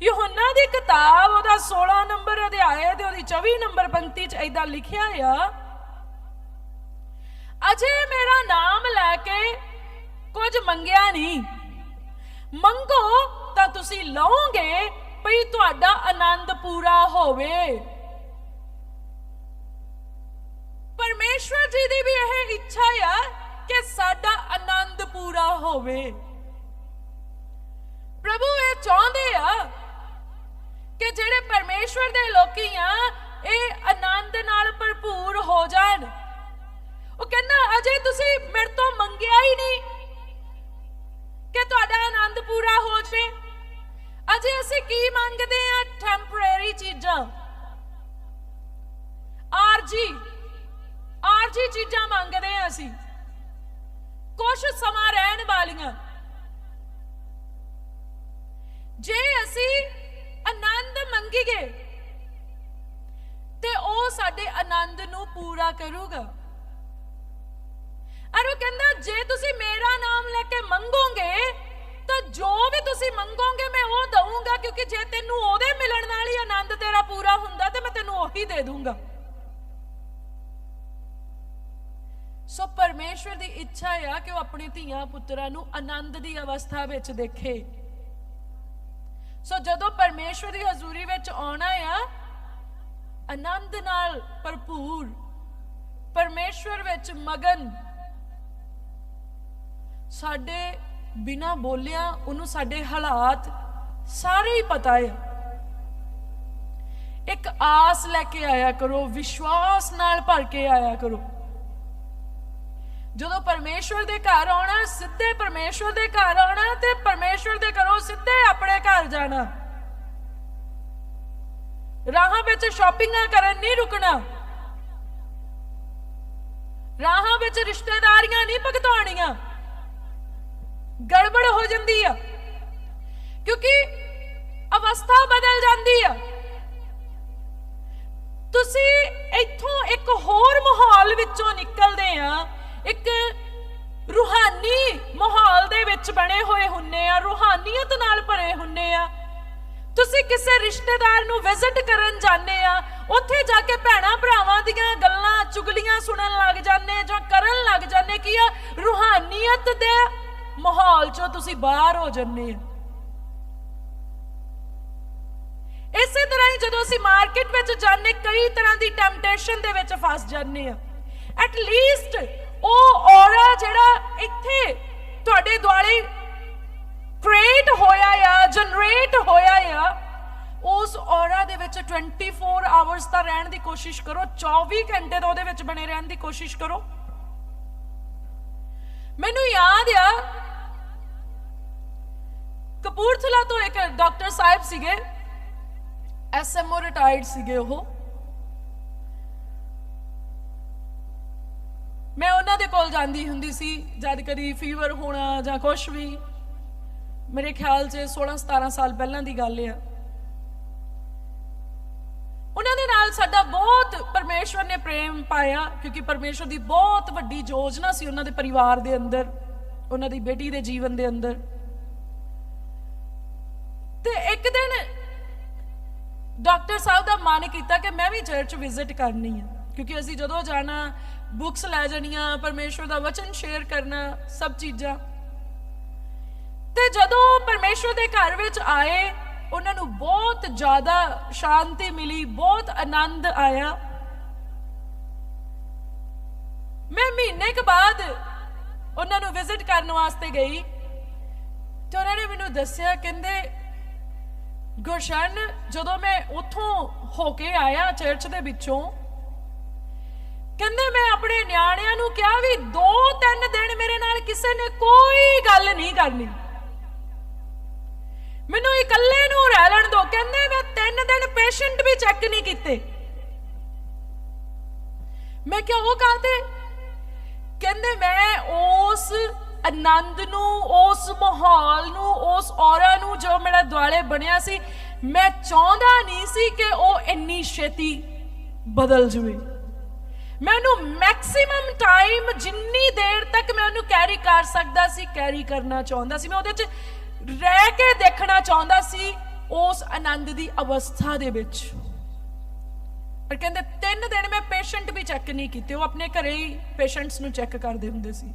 ਯੋਹੰਨਾ ਦੀ ਕਿਤਾਬ, ਉਹਦਾ 16 ਨੰਬਰ ਅਧਿਆਏ ਤੇ ਉਹਦੀ 24 ਨੰਬਰ ਪੰਕਤੀ 'ਚ ਐਦਾਂ ਲਿਖਿਆ ਆ, ਅਜੇ ਮੇਰਾ ਨਾਮ ਲੈ ਕੇ ਕੁਝ ਮੰਗਿਆ ਨਹੀਂ। ਮੰਗੋ ਤਾਂ ਤੁਸੀਂ ਲਓਗੇ ਭਈ ਤੁਹਾਡਾ ਆਨੰਦ ਪੂਰਾ ਹੋਵੇ। ਪਰਮੇਸ਼ਵਰ ਜੀ ਦੀ ਵੀ ਇਹ ਇੱਛਾ ਆ ਕਿ ਸਾਡਾ ਆਨੰਦ ਪੂਰਾ ਹੋਵੇ। ਪ੍ਰਭੂ ਇਹ ਚਾਹੁੰਦੇ ਆ ਕਿ ਜਿਹੜੇ ਪਰਮੇਸ਼ਵਰ ਦੇ ਲੋਕੀ ਆ, ਇਹ ਆਨੰਦ ਨਾਲ ਭਰਪੂਰ ਹੋ ਜਾਣ। ਉਹ ਕਹਿੰਦਾ, ਅਜੇ ਤੁਸੀਂ ਮੇਰੇ ਤੋਂ ਮੰਗਿਆ ਹੀ ਨਹੀਂ ਕਿ ਤੁਹਾਡਾ ਆਨੰਦ ਪੂਰਾ ਹੋ ਜਾਵੇ। ਅਜੇ ਅਸੀਂ ਕੀ ਮੰਗਦੇ ਆ? ਟੈਂਪਰੇਰੀ ਚੀਜ਼ਾਂ। ਆਰਜੀ ਆਰਜੀ ਚੀਜ਼ਾਂ ਮੰਗਦੇ ਆ ਅਸੀਂ। ਕੁਝ ਸਮਾਂ ਰਹਿਣ ਵਾਲੀਆਂ। ਜੇ ਅਸੀਂ ਆਨੰਦ ਤੇ ਉਹ ਸਾਡੇ ਆਨੰਦ ਨੂੰ ਪੂਰਾ ਕਰੂਗਾ। ਅਰ ਉਹ ਕਹਿੰਦਾ, ਜੇ ਤੁਸੀਂ ਮੇਰਾ ਨਾਮ ਲੈ ਕੇ ਮੰਗੋਗੇ, ਤਾਂ ਜੋ ਵੀ ਤੁਸੀਂ ਮੰਗੋਗੇ, ਮੈਂ ਉਹ ਦਊਂਗਾ, ਕਿਉਂਕਿ ਜੇ ਤੈਨੂੰ ਉਹਦੇ ਮਿਲਣ ਨਾਲ ਹੀ ਆਨੰਦ ਤੇਰਾ ਪੂਰਾ ਹੁੰਦਾ, ਤੇ ਮੈਂ ਤੈਨੂੰ ਉਹੀ ਦੇ ਦੂੰਗਾ ਸੋ ਪਰਮੇਸ਼ਵਰ ਦੀ ਇੱਛਾ ਆ ਕਿ ਉਹ ਆਪਣੇ ਧੀਆਂ ਪੁੱਤਰਾਂ ਨੂੰ ਆਨੰਦ ਦੀ ਅਵਸਥਾ ਵਿੱਚ ਦੇਖੇ। ਸੋ ਜਦੋਂ ਪਰਮੇਸ਼ਵਰ ਦੀ ਹਜ਼ੂਰੀ ਵਿੱਚ ਆਉਣਾ ਆ, ਆਨੰਦ ਨਾਲ ਭਰਪੂਰ, ਪਰਮੇਸ਼ਵਰ ਵਿੱਚ ਮਗਨ, ਸਾਡੇ ਬਿਨਾ ਬੋਲਿਆ, ਉਹਨੂੰ ਸਾਡੇ ਹਾਲਾਤ ਸਾਰੇ ਹੀ ਪਤਾ ਹੈ। ਇੱਕ ਆਸ ਲੈ ਕੇ ਆਇਆ ਕਰੋ, ਵਿਸ਼ਵਾਸ ਨਾਲ ਭਰ ਕੇ ਆਇਆ ਕਰੋ। ਜਦੋਂ ਪਰਮੇਸ਼ਵਰ ਦੇ ਘਰ ਆਉਣਾ, ਸਿੱਧੇ ਪਰਮੇਸ਼ਵਰ ਦੇ ਘਰ ਆਉਣਾ ਤੇ ਪਰਮੇਸ਼ਵਰ ਦੇ ਘਰੋਂ ਸਿੱਧੇ ਆਪਣੇ ਘਰ ਜਾਣਾ। ਰਾਹਾਂ ਵਿੱਚ ਸ਼ਾਪਿੰਗਾਂ ਕਰਨ ਨਹੀਂ ਰੁਕਣਾ। ਰਾਹਾਂ ਵਿੱਚ ਰਿਸ਼ਤੇਦਾਰੀਆਂ ਨਹੀਂ ਭਗਤਾਉਣੀਆਂ। ਗੜਬੜ ਹੋ ਜਾਂਦੀ ਆ। ਕਿਉਂਕਿ ਅਵਸਥਾ ਬਦਲ ਜਾਂਦੀ ਆ। ਤੁਸੀਂ ਇੱਥੋਂ ਇੱਕ ਹੋਰ ਮਾਹੌਲ ਵਿੱਚੋਂ ਨਿਕਲਦੇ ਆ ਇੱਕ ਰੂਹਾਨੀ ਮਾਹੌਲ ਦੇ ਵਿੱਚ ਬਣੇ ਹੋਏ ਹੁੰਨੇ ਆ, ਰੂਹਾਨੀਅਤ ਨਾਲ ਭਰੇ ਹੁੰਨੇ ਆ। ਤੁਸੀਂ ਕਿਸੇ ਰਿਸ਼ਤੇਦਾਰ ਨੂੰ ਵਿਜ਼ਿਟ ਕਰਨ ਜਾਂਦੇ ਆ, ਉੱਥੇ ਜਾ ਕੇ ਭੈਣਾ ਭਰਾਵਾਂ ਦੀਆਂ ਗੱਲਾਂ, ਚੁਗਲੀਆਂ ਸੁਣਨ ਲੱਗ ਜਾਂਦੇ ਜਾਂ ਕਰਨ ਲੱਗ ਜਾਂਦੇ ਕੀ ਆ? ਰੂਹਾਨੀਅਤ ਦੇ ਮਾਹੌਲ ਚੋਂ ਤੁਸੀਂ ਬਾਹਰ ਹੋ ਜਾਂਦੇ ਆ। ਇਸੇ ਤਰ੍ਹਾਂ ਹੀ ਜਦੋਂ ਅਸੀਂ ਮਾਰਕੀਟ ਵਿੱਚ ਜਾਂਦੇ, ਕਈ ਤਰ੍ਹਾਂ ਦੀ ਟੈਂਪਟੇਸ਼ਨ ਦੇ ਵਿੱਚ ਫਸ ਜਾਂਦੇ ਆ। ਐਟ ਲੀਸਟ ਉਹ ਔਰਾ ਜਿਹੜਾ ਇੱਥੇ ਤੁਹਾਡੇ ਦੁਆਲੇ ਕ੍ਰੀਏਟ ਹੋਇਆ ਆ ਜਨਰੇਟ ਹੋਇਆ ਆ, ਉਸ ਔਰਾ ਦੇ ਵਿੱਚ 24 ਆਵਰਸ ਦਾ ਰਹਿਣ ਦੀ ਕੋਸ਼ਿਸ਼ ਕਰੋ 24 ਘੰਟੇ ਦਾ ਉਹਦੇ ਵਿੱਚ ਬਣੇ ਰਹਿਣ ਦੀ ਕੋਸ਼ਿਸ਼ ਕਰੋ। ਮੈਨੂੰ ਯਾਦ ਆ, ਕਪੂਰਥਲਾ ਤੋਂ ਇੱਕ ਡਾਕਟਰ ਸਾਹਿਬ ਸੀਗੇ ਐਸਐਮਓ ਰਿਟਾਇਰਡ ਸੀਗੇ ਉਹ। ਮੈਂ ਉਹਨਾਂ ਦੇ ਕੋਲ ਜਾਂਦੀ ਹੁੰਦੀ ਸੀ, ਜਦ ਕਦੀ ਫੀਵਰ ਹੋਣਾ ਜਾਂ ਕੁਝ ਵੀ। ਮੇਰੇ ਖਿਆਲ 'ਚ 16 17 ਸਾਲ ਪਹਿਲਾਂ ਦੀ ਗੱਲ ਆ। ਉਹਨਾਂ ਦੇ ਨਾਲ ਸਾਡਾ ਬਹੁਤ, ਪਰਮੇਸ਼ਵਰ ਨੇ ਪ੍ਰੇਮ ਪਾਇਆ, ਕਿਉਂਕਿ ਪਰਮੇਸ਼ਵਰ ਦੀ ਬਹੁਤ ਵੱਡੀ ਯੋਜਨਾ ਸੀ ਉਹਨਾਂ ਦੇ ਪਰਿਵਾਰ ਦੇ ਅੰਦਰ, ਉਹਨਾਂ ਦੀ ਬੇਟੀ ਦੇ ਜੀਵਨ ਦੇ ਅੰਦਰ। ਤੇ ਇੱਕ ਦਿਨ ਡਾਕਟਰ ਸਾਹਿਬ ਦਾ ਮਨ ਕੀਤਾ ਕਿ ਮੈਂ ਵੀ ਚਰਚ ਵਿਜ਼ਿਟ ਕਰਨੀ ਆ, ਕਿਉਂਕਿ ਅਸੀਂ ਜਦੋਂ ਜਾਣਾ ਬੁੱਕਸ ਲੈ ਜਾਣੀਆਂ, ਪਰਮੇਸ਼ਵਰ ਦਾ ਵਚਨ ਸ਼ੇਅਰ ਕਰਨਾ, ਸਭ ਚੀਜ਼ਾਂ। ਤੇ ਜਦੋਂ ਪਰਮੇਸ਼ਵਰ ਦੇ ਘਰ ਵਿੱਚ ਆਏ, ਉਹਨਾਂ ਨੂੰ ਬਹੁਤ ਜ਼ਿਆਦਾ ਸ਼ਾਂਤੀ ਮਿਲੀ, ਬਹੁਤ ਆਨੰਦ ਆਇਆ। ਮੈਂ ਮਹੀਨੇ ਕੁ ਬਾਅਦ ਉਹਨਾਂ ਨੂੰ ਵਿਜ਼ਿਟ ਕਰਨ ਵਾਸਤੇ ਗਈ। ਤੇ ਉਹਨਾਂ ਨੇ ਮੈਨੂੰ ਦੱਸਿਆ, ਕਹਿੰਦੇ ਗੁਰਸ਼ਨ ਜਦੋਂ ਮੈਂ ਉੱਥੋਂ ਹੋ ਕੇ ਆਇਆ ਚਰਚ ਦੇ ਵਿੱਚੋਂ ਕਹਿੰਦੇ ਮੈਂ ਆਪਣੇ ਨਿਆਣਿਆਂ ਨੂੰ ਕਿਹਾ ਵੀ 2-3 ਦਿਨ ਮੇਰੇ ਨਾਲ ਕਿਸੇ ਨੇ ਕੋਈ ਗੱਲ ਨਹੀਂ ਕਰਨੀ। ਮੈਨੂੰ ਇਕੱਲੇ ਨੂੰ ਰਹਿ ਲੈਣ ਦੋ। ਕਹਿੰਦੇ ਮੈਂ ਤਿੰਨ ਦਿਨ ਪੇਸ਼ੈਂਟ ਵੀ ਚੈੱਕ ਨਹੀਂ ਕੀਤੇ। ਮੈਂ ਕਿਹਾ, ਉਹ ਕਾਹਤੇ ਕਹਿੰਦੇ ਮੈਂ ਉਸ ਆਨੰਦ ਨੂੰ, ਉਸ ਮਾਹੌਲ ਨੂੰ, ਉਸ ਔਰਾ ਨੂੰ ਜੋ ਮੇਰਾ ਦੁਆਲੇ ਬਣਿਆ ਸੀ, ਮੈਂ ਚਾਹੁੰਦਾ ਨਹੀਂ ਸੀ ਕਿ ਉਹ ਇੰਨੀ ਛੇਤੀ ਬਦਲ ਜਵੇ। ਮੈਂ ਉਹਨੂੰ ਮੈਕਸਿਮਮ ਟਾਈਮ ਜਿੰਨੀ ਦੇਰ ਤੱਕ ਮੈਂ ਉਹਨੂੰ ਕੈਰੀ ਕਰ ਸਕਦਾ ਸੀ ਕੈਰੀ ਕਰਨਾ ਚਾਹੁੰਦਾ ਸੀ। ਮੈਂ ਉਹਦੇ 'ਚ ਰਹਿ ਕੇ ਦੇਖਣਾ ਚਾਹੁੰਦਾ ਸੀ ਉਸ ਆਨੰਦ ਦੀ ਅਵਸਥਾ ਦੇ ਵਿੱਚ। ਪਰ ਕਹਿੰਦੇ ਤਿੰਨ ਦਿਨ ਮੈਂ ਪੇਸ਼ੈਂਟ ਵੀ ਚੈੱਕ ਨਹੀਂ ਕੀਤੇ, ਉਹ ਆਪਣੇ ਘਰੇ ਹੀ ਪੇਸ਼ੈਂਟਸ ਨੂੰ ਚੈੱਕ ਕਰਦੇ ਹੁੰਦੇ ਸੀ।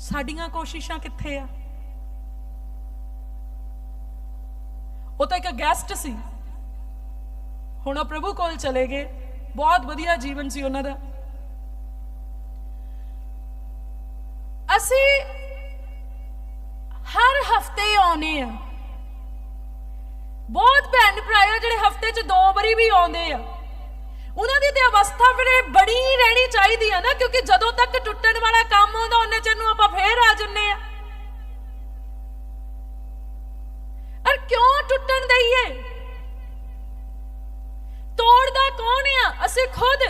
ਸਾਡੀਆਂ ਕੋਸ਼ਿਸ਼ਾਂ ਕਿੱਥੇ ਆ? ਉਹ ਤਾਂ ਇੱਕ ਗੈਸਟ ਸੀ। ਹੁਣ ਉਹ ਪ੍ਰਭੂ ਕੋਲ ਚਲੇ ਗਏ। ਬਹੁਤ ਵਧੀਆ ਜੀਵਨ ਸੀ ਉਹਨਾਂ ਦਾ। ਅਸੀਂ ਹਰ ਹਫ਼ਤੇ ਆਉਨੇ ਆ ਬਹੁਤ ਭੈਣ ਭਰਾ ਜਿਹੜੇ ਹਫ਼ਤੇ 'ਚ ਦੋ ਵਾਰੀ ਵੀ ਆਉਂਦੇ ਆ। ਉਹਨਾਂ ਦੀ ਤੇ ਅਵਸਥਾ ਫਿਰ ਇਹ ਬੜੀ ਰਹਿਣੀ ਚਾਹੀਦੀ ਆ ਨਾ, ਕਿਉਂਕਿ ਜਦੋਂ ਤੱਕ ਟੁੱਟਣ ਵਾਲਾ ਕੰਮ ਆਉਂਦਾ, ਉਹਨੇ ਚਿਰ ਨੂੰ ਆਪਾਂ ਫੇਰ ਆ ਜੰਨੇ ਆ। ਅਰ ਕਿਉਂ ਟੁੱਟਣ ਦਈਏ? ਅਸੀਂ ਖੁਦ।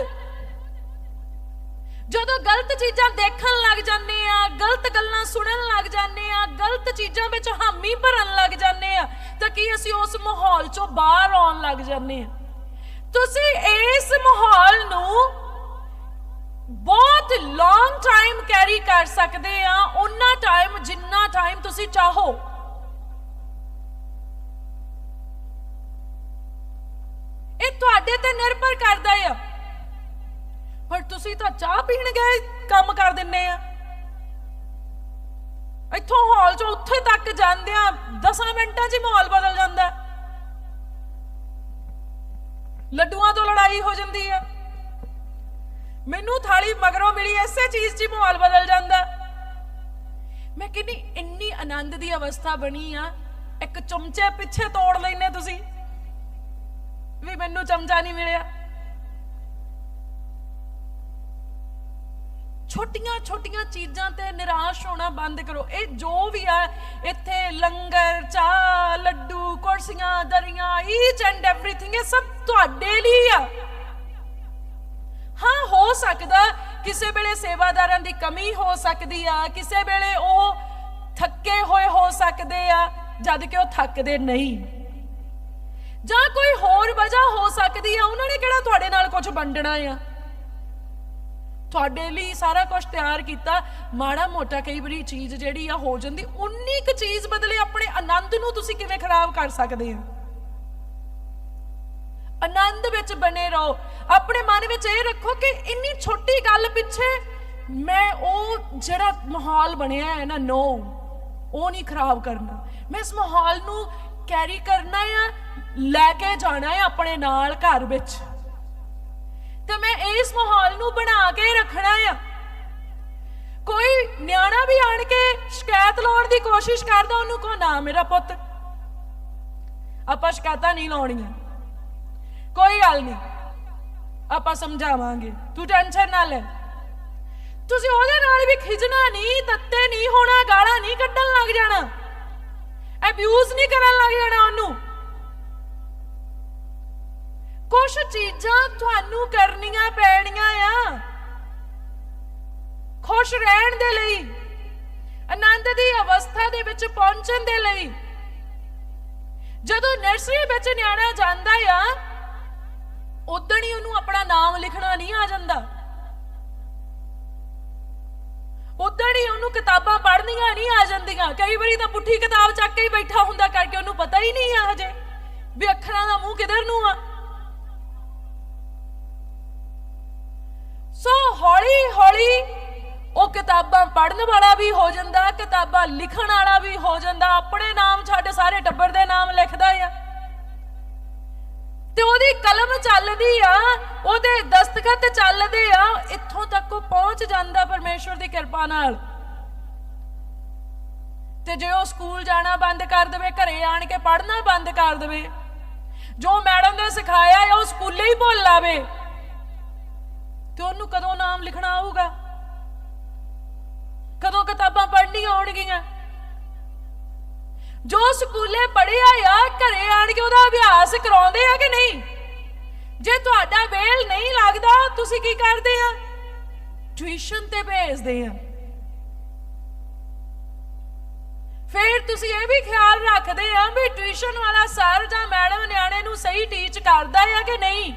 ਜਦੋਂ ਗਲਤ ਚੀਜ਼ਾਂ ਦੇਖਣ ਲੱਗ ਜਾਂਦੇ ਆ, ਗਲਤ ਗੱਲਾਂ ਸੁਣਨ ਲੱਗ ਜਾਂਦੇ ਆ, ਗਲਤ ਚੀਜ਼ਾਂ ਵਿੱਚ ਹਾਮੀ ਭਰਨ ਲੱਗ ਜਾਂਦੇ ਆ, ਤਾਂ ਕੀ ਅਸੀਂ ਉਸ ਮਾਹੌਲ ਚੋਂ ਬਾਹਰ ਆਉਣ ਲੱਗ ਜਾਂਦੇ ਆ? ਤੁਸੀਂ ਇਸ ਮਾਹੌਲ ਨੂੰ ਬਹੁਤ ਲੌਂਗ ਟਾਈਮ ਕੈਰੀ ਕਰ ਸਕਦੇ ਆ, ਉਹਨਾਂ ਟਾਈਮ ਜਿੰਨਾ ਟਾਈਮ ਤੁਸੀਂ ਚਾਹੋ। ਇਹ ਤੇ ਨਿਰਭਰ ਕਰਦਾ ਆ। ਪਰ ਤੁਸੀਂ ਤਾਂ ਚਾਹ ਪੀਣ ਗਏ, ਕੰਮ ਕਰ ਦਿੰਨੇ ਆ। ਇੱਥੋਂ ਹਾਲ ਚੋਂ ਉੱਥੇ ਤੱਕ ਜਾਂਦੇ ਆ 10 ਮਿੰਟਾਂ 'ਚ ਮਾਹੌਲ ਬਦਲ ਜਾਂਦਾ। ਲੱਡੂਆਂ ਤੋਂ ਲੜਾਈ ਹੋ ਜਾਂਦੀ ਆ। ਮੈਨੂੰ ਥਾਲੀ ਮਗਰੋਂ ਮਿਲੀ ਐਸੇ ਚੀਜ਼ 'ਚ ਮਾਹੌਲ ਬਦਲ ਜਾਂਦਾ। ਮੈਂ ਕਹਿੰਦੀ, ਇੰਨੀ ਆਨੰਦ ਦੀ ਅਵਸਥਾ ਬਣੀ ਆ, ਇੱਕ ਚਮਚੇ ਪਿੱਛੇ ਤੋੜ ਲੈਨੇ ਤੁਸੀਂ। ਵੀ ਮੈਨੂੰ ਚਮਚਾ ਨਹੀਂ ਮਿਲਿਆ। ਛੋਟੀਆਂ ਛੋਟੀਆਂ ਚੀਜ਼ਾਂ ਤੇ ਨਿਰਾਸ਼ ਹੋਣਾ ਬੰਦ ਕਰੋ। ਇਹ ਜੋ ਵੀ ਆ ਇੱਥੇ ਲੰਗਰ, ਚਾਹ, ਲੱਡੂ, ਕੁਰਸੀਆਂ, ਦਰੀਆਂ ਈਚ ਐਂਡ ਐਵਰੀਥਿੰਗ ਇਹ ਸਭ ਤੁਹਾਡੇ ਲਈ ਆ। ਹਾਂ, ਹੋ ਸਕਦਾ ਕਿਸੇ ਵੇਲੇ ਸੇਵਾਦਾਰਾਂ ਦੀ ਕਮੀ ਹੋ ਸਕਦੀ ਆ, ਕਿਸੇ ਵੇਲੇ ਉਹ ਥੱਕੇ ਹੋਏ ਹੋ ਸਕਦੇ ਆ, ਜਦ ਕਿ ਉਹ ਥੱਕਦੇ ਨਹੀਂ। ਜਾਂ ਕੋਈ ਹੋਰ ਵਜ੍ਹਾ ਹੋ ਸਕਦੀ ਆ ਉਹਨਾਂ ਨੇ ਕਿਹੜਾ ਤੁਹਾਡੇ ਨਾਲ ਕੁਝ ਵੰਡਣਾ ਆ? ਤੁਹਾਡੇ ਲਈ ਸਾਰਾ ਕੁਝ ਤਿਆਰ ਕੀਤਾ। ਮਾੜਾ ਮੋਟਾ ਕਈ ਵਾਰੀ ਚੀਜ਼ ਜਿਹੜੀ ਆ ਹੋ ਜਾਂਦੀ, ਉਨੀ ਕੁ ਚੀਜ਼ ਬਦਲੇ ਆਪਣੇ ਆਨੰਦ ਨੂੰ ਤੁਸੀਂ ਕਿਵੇਂ ਖਰਾਬ ਕਰ ਸਕਦੇ ਹੋ? ਆਨੰਦ ਵਿੱਚ ਬਣੇ ਰਹੋ। ਆਪਣੇ ਮਨ ਵਿੱਚ ਇਹ ਰੱਖੋ ਕਿ ਇੰਨੀ ਛੋਟੀ ਗੱਲ ਪਿੱਛੇ ਮੈਂ ਉਹ ਜਿਹੜਾ ਮਾਹੌਲ ਬਣਿਆ ਹੈ ਨਾ, ਨੋ, ਉਹ ਨਹੀਂ ਖਰਾਬ ਕਰਨਾ। ਮੈਂ ਇਸ ਮਾਹੌਲ ਨੂੰ ਕੈਰੀ ਕਰਨਾ ਆ, ਲੈ ਕੇ ਜਾਣਾ ਹੈ ਆਪਣੇ ਨਾਲ ਘਰ ਵਿੱਚ। ਤੇ ਮੈਂ ਇਸ ਮਾਹੌਲ ਨੂੰ ਬਣਾ ਕੇ ਰੱਖਣਾ ਆ। ਕੋਈ ਨਿਆਣਾ ਵੀ ਆਣ ਕੇ ਸ਼ਿਕਾਇਤ ਲਾਉਣ ਦੀ ਕੋਸ਼ਿਸ਼ ਕਰਦਾ, ਉਹਨੂੰ ਕੋ ਨਾ ਮੇਰਾ ਪੁੱਤ, ਆਪਾਂ ਸ਼ਿਕਾਇਤਾਂ ਨਹੀਂ ਲਾਉਣੀਆਂ। ਕੋਈ ਗੱਲ ਨਹੀਂ, ਆਪਾਂ ਸਮਝਾਵਾਂਗੇ। ਤੂੰ ਟੈਨਸ਼ਨ ਨਾ ਲੈ। ਤੁਸੀਂ ਉਹਦੇ ਨਾਲ ਵੀ ਖਿਜਣਾ ਨਹੀਂ, ਤੱਤੇ ਨਹੀਂ ਹੋਣਾ, ਗਾਲਾਂ ਨਹੀਂ ਕੱਢਣ ਲੱਗ ਜਾਣਾ। ਅਬਿਊਜ਼ ਨਹੀਂ ਕਰਨ ਲੱਗ ਜਾਣਾ ਉਹਨੂੰ। ਕੁਝ ਚੀਜ਼ਾਂ ਤੁਹਾਨੂੰ ਕਰਨੀਆਂ ਪੈਣੀਆਂ ਆ। ਖੁਸ਼ ਰਹਿਣ ਦੇ ਲਈ, ਆਨੰਦ ਦੀ ਅਵਸਥਾ ਦੇ ਵਿੱਚ ਪਹੁੰਚਣ ਦੇ ਲਈ। ਜਦੋਂ ਨਰਸਰੀ ਵਿੱਚ ਨਿਆਣਾ ਜਾਂਦਾ ਆ, ਉਦੋਂ ਹੀ ਉਹਨੂੰ ਆਪਣਾ ਨਾਮ ਲਿਖਣਾ ਨਹੀਂ ਆ ਜਾਂਦਾ। ਉਦੋਂ ਹੀ ਉਹਨੂੰ ਕਿਤਾਬਾਂ ਪੜ੍ਹਨੀਆਂ ਨਹੀਂ ਆ ਜਾਂਦੀਆਂ। ਕਈ ਵਾਰੀ ਤਾਂ ਪੁੱਠੀ ਕਿਤਾਬ ਚੱਕ ਕੇ ਹੀ ਬੈਠਾ ਹੁੰਦਾ ਕਰਕੇ ਉਹਨੂੰ ਪਤਾ ਹੀ ਨਹੀਂ ਆ ਹਜੇ ਵੀ ਅੱਖਰਾਂ ਦਾ ਮੂੰਹ ਕਿਧਰ ਨੂੰ ਆ। ਸੋ ਹੌਲੀ ਹੌਲੀ ਉਹ ਕਿਤਾਬਾਂ ਪੜਨ ਵਾਲਾ ਵੀ ਹੋ ਜਾਂਦਾ, ਕਿਤਾਬਾਂ ਲਿਖਣ ਵਾਲਾ ਵੀ ਹੋ ਜਾਂਦਾ, ਆਪਣੇ ਨਾਮ ਛੱਡ ਸਾਰੇ ਟੱਬਰ ਦੇ ਨਾਮ ਲਿਖਦਾ ਆ। ਤੇ ਉਹਦੀ ਕਲਮ ਚੱਲਦੀ ਆ, ਉਹਦੇ ਦਸਤਖਤ ਚੱਲਦੇ ਆ, ਇੱਥੋਂ ਤੱਕ ਉਹ ਪਹੁੰਚ ਜਾਂਦਾ ਪਰਮੇਸ਼ਵਰ ਦੀ ਕਿਰਪਾ ਨਾਲ। ਤੇ ਜੇ ਉਹ ਸਕੂਲ ਜਾਣਾ ਬੰਦ ਕਰ ਦੇਵੇ, ਘਰੇ ਆਣ ਕੇ ਪੜ੍ਹਨਾ ਬੰਦ ਕਰ ਦੇਵੇ, ਜੋ ਮੈਡਮ ਨੇ ਸਿਖਾਇਆ ਉਹ ਸਕੂਲੇ ਹੀ ਭੁੱਲ ਆਵੇ। ਤੇ ਉਹਨੂੰ ਕਦੋਂ ਨਾਮ ਲਿਖਣਾ ਆਊਗਾ? ਕਦੋਂ ਕਿਤਾਬਾਂ ਪੜ੍ਹਨੀਆਂ ਆਉਣਗੀਆਂ? ਜੋ ਸਕੂਲੇ ਪੜਿਆ ਆ, ਘਰੇ ਆਣ ਕੇ ਉਹਦਾ ਅਭਿਆਸ ਕਰਾਉਂਦੇ ਆ ਕਿ ਨਹੀਂ? ਜੇ ਤੁਹਾਡਾ ਵੇਲ ਨਹੀਂ ਲੱਗਦਾ, ਤੁਸੀਂ ਕੀ ਕਰਦੇ ਆ? ਟਿਊਸ਼ਨ ਤੇ ਭੇਜਦੇ ਆ। ਫਿਰ ਤੁਸੀਂ ਇਹ ਵੀ ਖਿਆਲ ਰੱਖਦੇ ਆ ਵੀ ਟਿਊਸ਼ਨ ਵਾਲਾ ਸਰ ਜਾਂ ਮੈਡਮ ਨਿਆਣੇ ਨੂੰ ਸਹੀ ਟੀਚ ਕਰਦਾ ਆ ਕਿ ਨਹੀਂ?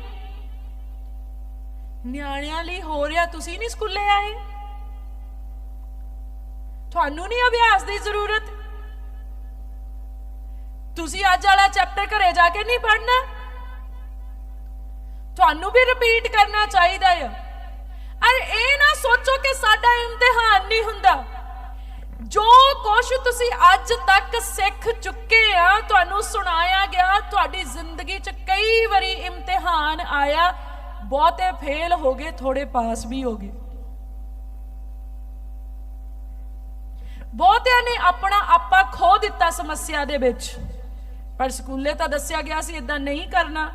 ਨਿਆਣਿਆਂ ਲਈ ਹੋ ਰਿਹਾ ਤੁਸੀਂ ਨਹੀਂ ਸਕੂਲੇ ਆਏ? ਤੁਹਾਨੂੰ ਨਹੀਂ ਅਭਿਆਸ ਦੀ ਜ਼ਰੂਰਤ? ਤੁਸੀਂ ਅੱਜ ਵਾਲਾ ਚੈਪਟਰ ਘਰੇ ਜਾ ਕੇ ਨਹੀਂ ਪੜ੍ਹਨਾ? ਤੁਹਾਨੂੰ ਵੀ ਰਿਪੀਟ ਕਰਨਾ ਚਾਹੀਦਾ ਹੈ ਅਰੇ ਇਹ ਨਾ ਸੋਚੋ ਕਿ ਸਾਡਾ ਇਮਤਿਹਾਨ ਨਹੀਂ ਹੁੰਦਾ। ਜੋ ਕੁਝ ਤੁਸੀਂ ਅੱਜ ਤੱਕ ਸਿੱਖ ਚੁੱਕੇ ਆ, ਤੁਹਾਨੂੰ ਸੁਣਾਇਆ ਗਿਆ, ਤੁਹਾਡੀ ਜ਼ਿੰਦਗੀ 'ਚ ਕਈ ਵਾਰੀ ਇਮਤਿਹਾਨ ਆਇਆ, ਬਹੁਤੇ ਫੇਲ ਹੋ ਗਏ ਥੋੜੇ ਪਾਸ ਵੀ ਹੋ ਗਏ। ਬਹੁਤਿਆਂ ਨੇ ਆਪਣਾ ਆਪਾ ਖੋ ਦਿੱਤਾ ਸਮੱਸਿਆ ਦੇ ਵਿੱਚ। ਪਰ ਸਕੂਲੇ ਤਾਂ ਦੱਸਿਆ ਗਿਆ ਸੀ ਇਦਾਂ ਨਹੀਂ ਕਰਨਾ।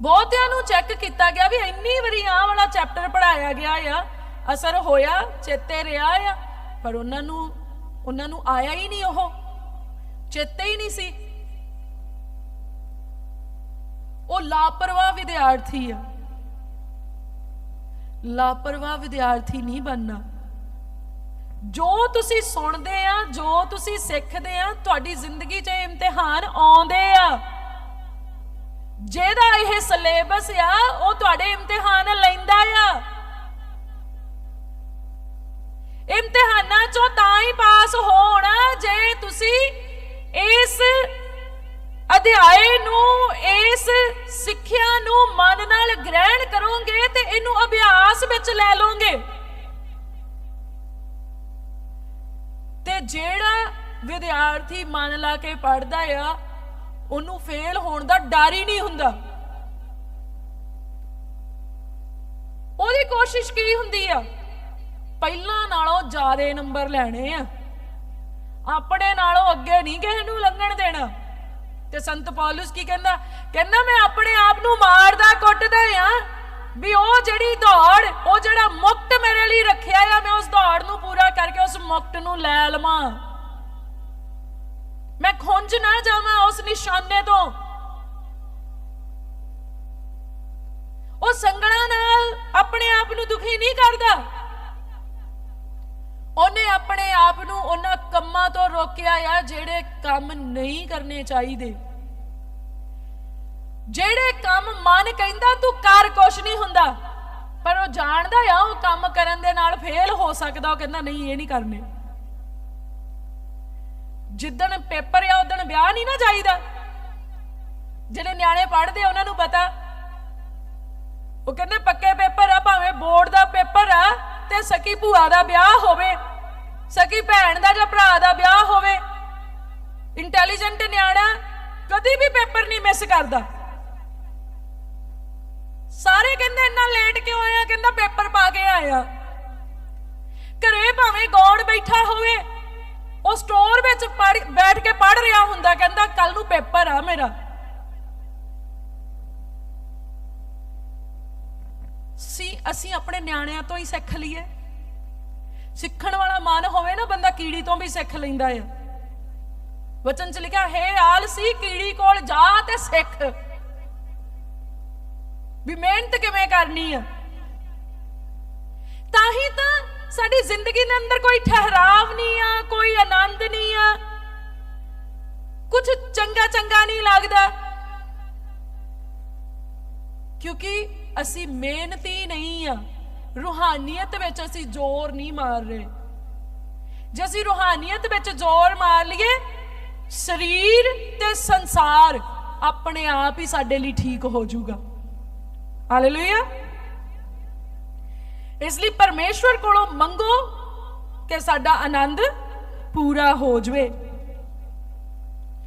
ਬਹੁਤਿਆਂ ਨੂੰ ਚੈੱਕ ਕੀਤਾ ਗਿਆ ਵੀ ਇੰਨੀ ਵਾਰੀ ਆਹ ਵਾਲਾ ਚੈਪਟਰ ਪੜਾਇਆ ਗਿਆ ਆ, ਅਸਰ ਹੋਇਆ, ਚੇਤੇ ਰਿਹਾ ਆ, ਪਰ ਉਹਨਾਂ ਨੂੰ ਉਹਨਾਂ ਨੂੰ ਆਇਆ ਹੀ ਨਹੀਂ ਉਹ। ਚੇਤੇ ਹੀ ਨਹੀਂ ਸੀ। ਉਹ ਲਾਪਰਵਾਹ ਵਿਦਿਆਰਥੀ ਆ। ਲਾਪਰਵਾਹ ਵਿਦਿਆਰਥੀ ਨਹੀਂ ਬਣਨਾ। ਜੋ ਤੁਸੀਂ ਸੁਣਦੇ ਆ, ਜੋ ਤੁਸੀਂ ਸਿੱਖਦੇ ਆ, ਤੁਹਾਡੀ ਜ਼ਿੰਦਗੀ 'ਚ ਇਮਤਿਹਾਨ ਆਉਂਦੇ ਆ। ਜਿਹਦਾ ਇਹ ਸਿਲੇਬਸ ਆ, ਉਹ ਤੁਹਾਡੇ ਇਮਤਿਹਾਨ ਲੈਂਦਾ ਆ। ਇਮਤਿਹਾਨਾਂ 'ਚੋਂ ਤਾਂ ਹੀ ਪਾਸ ਹੋਣਾ ਜੇ ਤੁਸੀਂ ਇਸ ਅਧਿਆਏ ਨੂੰ, ਇਸ ਸਿੱਖਿਆ ਨੂੰ ਮਨ ਨਾਲ ਗ੍ਰਹਿਣ ਕਰੋਗੇ ਤੇ ਇਹਨੂੰ ਅਭਿਆਸ ਵਿੱਚ ਲੈ ਲਓਗੇ। ਜਿਹੜਾ ਵਿਦਿਆਰਥੀ ਮਨ ਲਾ ਕੇ ਪੜਦਾ ਆ, ਉਹਨੂੰ ਫੇਲ ਹੋਣ ਦਾ ਡਰ ਹੀ ਨਹੀਂ ਹੁੰਦਾ। ਉਹਦੀ ਕੋਸ਼ਿਸ਼ ਕੀ ਹੁੰਦੀ ਆ? ਪਹਿਲਾਂ ਨਾਲੋਂ ਜ਼ਿਆਦਾ ਨੰਬਰ ਲੈਣੇ ਆ। ਆਪਣੇ ਨਾਲੋਂ ਅੱਗੇ ਨਹੀਂ ਕਿਸੇ ਨੂੰ ਲੰਘਣ ਦੇਣਾ। ਤੇ ਸੰਤ ਪੌਲਸ ਕੀ ਕਹਿੰਦਾ? ਕਹਿੰਦਾ, ਮੈਂ ਆਪਣੇ ਆਪ ਨੂੰ ਮਾਰਦਾ, ਕੁੱਟਦਾ ਆ। ਵੀ ਉਹ ਜਿਹੜੀ ਦੌੜ, ਉਹ ਜਿਹੜਾ ਮੁਕਤ ਮੇਰੇ ਲਈ ਰੱਖਿਆ ਆ, ਮੈਂ ਉਸ ਦੌੜ ਨੂੰ ਪੂਰਾ ਕਰਕੇ ਉਸ ਮੁਕਤ ਨੂੰ ਲੈ ਲਵਾਂ। ਮੈਂ ਖੁੰਝ ਨਾ ਜਾਵਾਂ ਉਸ ਨਿਸ਼ਾਨੇ ਤੋਂ। ਉਹ ਸੰਗਣਾ ਨਾਲ ਆਪਣੇ ਆਪ ਨੂੰ ਦੁਖੀ ਨਹੀਂ ਕਰਦਾ। ਉਹਨੇ ਆਪਣੇ ਆਪ ਨੂੰ ਉਹਨਾਂ ਕੰਮਾਂ ਤੋਂ ਰੋਕਿਆ ਆ, ਜਿਹੜੇ ਕੰਮ ਨਹੀਂ ਕਰਨੇ ਚਾਹੀਦੇ। ਜਿਹੜੇ ਕੰਮ ਮਨ ਕਹਿੰਦਾ ਤੂੰ ਕਰ, ਕੁਛ ਨਹੀਂ ਹੁੰਦਾ। ਪਰ ਉਹ ਜਾਣਦਾ ਆ, ਉਹ ਕੰਮ ਕਰਨ ਦੇ ਨਾਲ ਫੇਲ ਹੋ ਸਕਦਾ, ਉਹ ਕਹਿੰਦਾ ਨਹੀਂ, ਇਹ ਨਹੀਂ ਕਰਨੇ। ਜਿੱਦਣ ਪੇਪਰ ਆ, ਉਦਣ ਵਿਆਹ ਨਹੀਂ ਨਾ ਚਾਹੀਦਾ ਜਿਹੜੇ ਨਿਆਣੇ ਪੜ੍ਹਦੇ ਉਹਨਾਂ ਨੂੰ ਪਤਾ। ਉਹ ਕਹਿੰਦੇ ਪੱਕੇ ਪੇਪਰ ਆ, ਭਾਵੇਂ ਬੋਰਡ ਦਾ ਪੇਪਰ ਆ, ਤੇ ਸਕੀ ਭੂਆ ਦਾ ਵਿਆਹ ਹੋਵੇ, ਸਕੀ ਭੈਣ ਦਾ ਜਾਂ ਭਰਾ ਦਾ ਵਿਆਹ ਹੋਵੇ। ਇੰਟੈਲੀਜੈਂਟ ਨਿਆਣਾ ਕਦੀ ਵੀ ਪੇਪਰ ਨਹੀਂ ਮਿਸ ਕਰਦਾ। ਸਾਰੇ ਕਹਿੰਦੇ ਇੰਨਾ ਲੇਟ ਕਿਉਂ ਆਇਆ? ਕਹਿੰਦਾ ਪੇਪਰ ਪਾ ਕੇ ਆਇਆ। ਘਰੇ ਭਾਵੇਂ ਗੌੜ ਬੈਠਾ ਹੋਵੇ, ਉਹ ਸਟੋਰ ਵਿੱਚ ਬੈਠ ਕੇ ਪੜ ਰਿਹਾ ਹੁੰਦਾ, ਕਹਿੰਦਾ ਕੱਲ ਨੂੰ ਪੇਪਰ ਆ ਮੇਰਾ। ਸੀ, ਅਸੀਂ ਆਪਣੇ ਨਿਆਣਿਆਂ ਤੋਂ ਹੀ ਸਿੱਖ ਲਈਏ। ਸਿੱਖਣ ਵਾਲਾ ਮਨ ਹੋਵੇ ਨਾ, ਬੰਦਾ ਕੀੜੀ ਤੋਂ ਵੀ ਸਿੱਖ ਲੈਂਦਾ ਆ। ਵਚਨ ਚ ਲਿਖਿਆ, ਹੈ ਆਲਸੀ ਕੀੜੀ ਕੋਲ ਜਾ ਤੇ ਸਿੱਖ। ਵੀ ਮਿਹਨਤ ਕਿਵੇਂ ਕਰਨੀ ਆ? ਤਾਂ ਹੀ ਤਾਂ ਸਾਡੀ ਜ਼ਿੰਦਗੀ ਦੇ ਅੰਦਰ ਕੋਈ ਠਹਿਰਾਵ ਨਹੀਂ ਆ, ਕੋਈ ਆਨੰਦ ਨਹੀਂ ਆ। ਕੁਝ ਚੰਗਾ ਚੰਗਾ ਨਹੀਂ ਲੱਗਦਾ। ਕਿਉਂਕਿ ਅਸੀਂ ਮਿਹਨਤੀ ਨਹੀਂ ਆ। ਰੂਹਾਨੀਅਤ ਵਿੱਚ ਅਸੀਂ ਜ਼ੋਰ ਨਹੀਂ ਮਾਰ ਰਹੇ। ਜੇ ਅਸੀਂ ਰੂਹਾਨੀਅਤ ਵਿੱਚ ਜ਼ੋਰ ਮਾਰ ਲਈਏ, ਸਰੀਰ ਤੇ ਸੰਸਾਰ ਆਪਣੇ ਆਪ ਹੀ ਸਾਡੇ ਲਈ ਠੀਕ ਹੋ ਜਾਊਗਾ। ਹਾਲੇਲੂਇਆ ਇਸ ਲਈ ਪਰਮੇਸ਼ਵਰ ਕੋਲੋਂ ਮੰਗੋ ਕਿ ਸਾਡਾ ਆਨੰਦ ਪੂਰਾ ਹੋ ਜਵੇ।